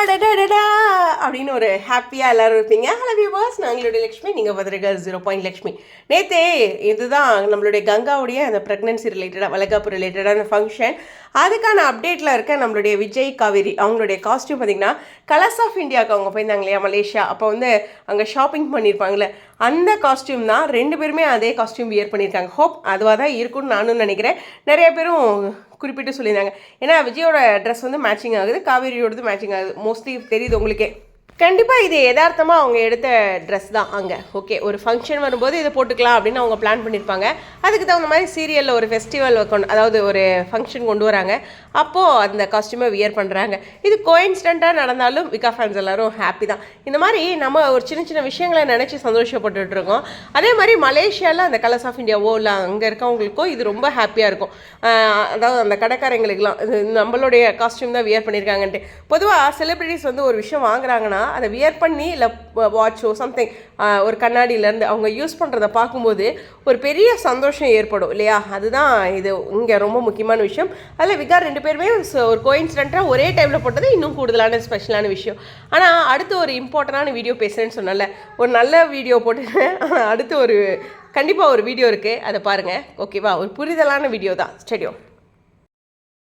அடடடடா அப்படின்னு ஒரு ஹாப்பியாக எல்லாரும் இருப்பீங்க. ஹலோ வியூவர்ஸ் நாங்களுடைய லக்ஷ்மி. நீங்கள் பதிரிகள் ஜீரோ பாயிண்ட் லக்ஷ்மி. நேத்தே இதுதான் நம்மளுடைய கங்காவுடைய அந்த ப்ரெக்னன்சி ரிலேட்டடாக வளகாப்பு ரிலேட்டடான ஃபங்க்ஷன் அதுக்கான அப்டேட்டில் இருக்க நம்மளுடைய விஜய் காவேரி அவங்களுடைய காஸ்டியூம் பார்த்தீங்கன்னா கலர்ஸ் ஆஃப் இந்தியாவுக்கு அவங்க போயிருந்தாங்க இல்லையா மலேசியா. அப்போ வந்து அங்கே ஷாப்பிங் பண்ணியிருப்பாங்களே அந்த காஸ்டியூம் தான் ரெண்டு பேருமே அதே காஸ்டியூம் வியர் பண்ணியிருக்காங்க. ஹோப் அதுவாக தான் இருக்கும்னு நானும் நினைக்கிறேன். நிறைய பேரும் குறிப்பிட்டு சொல்லியிருந்தாங்க. ஏன்னா விஜயோட ட்ரெஸ் வந்து மேட்சிங் ஆகுது காவேரியோடது மேட்சிங் ஆகுது. மோஸ்ட்லி தெரியுது உங்களுக்கே. கண்டிப்பாக இது யதார்த்தமாக அவங்க எடுத்த ட்ரெஸ் தான் அங்கே. ஓகே ஒரு ஃபங்க்ஷன் வரும்போது இதை போட்டுக்கலாம் அப்படின்னு அவங்க பிளான் பண்ணியிருப்பாங்க அதுக்கு தகுந்த மாதிரி சீரியலில் ஒரு ஃபெஸ்டிவல் கொண்டு அதாவது ஒரு ஃபங்க்ஷன் கொண்டு வராங்க. அப்போது அந்த காஸ்டியூமை வியர் பண்ணுறாங்க இது கோயின்சிடண்ட்டாக நடந்தாலும் விகா ஃபேன்ஸ் எல்லோரும் ஹாப்பி தான். இந்த மாதிரி நம்ம ஒரு சின்ன சின்ன விஷயங்களை நினச்சி சந்தோஷப்பட்டுட்டு இருக்கோம். அதே மாதிரி மலேசியாவில் அந்த கலர்ஸ் ஆஃப் இந்தியாவோ இல்லை அங்கே இருக்கவங்களுக்கோ இது ரொம்ப ஹாப்பியாக இருக்கும். அதாவது அந்த கடைக்காரங்களுக்குலாம் இது நம்மளுடைய காஸ்டியூம் தான் வியர் பண்ணியிருக்காங்கன்ட்டு பொதுவாக செலிப்ரிட்டிஸ் வந்து ஒரு விஷயம் வாங்குறாங்கன்னா அதை வியர் பண்ணி இல்லை வாட்சோ சம்திங் ஒரு கண்ணாடியிலேருந்து அவங்க யூஸ் பண்ணுறத பார்க்கும்போது ஒரு பெரிய சந்தோஷம் ஏற்படும் இல்லையா? அதுதான் இது இங்கே ரொம்ப முக்கியமான விஷயம். அதில் விகார் ரெண்டு பேருமே ஒரு கோயின்சிடென்ட்டாக ஒரே டைமில் போட்டது இன்னும் கூடுதலான ஸ்பெஷலான விஷயம். ஆனால் அடுத்து ஒரு இம்பார்ட்டண்டான வீடியோ பேசுகிறேன்னு சொன்னல ஒரு நல்ல வீடியோ போட்டு அடுத்து ஒரு கண்டிப்பாக ஒரு வீடியோ இருக்குது அதை பாருங்கள் ஓகேவா ஒரு புரிதலான வீடியோ தான். ஸ்டெடியோ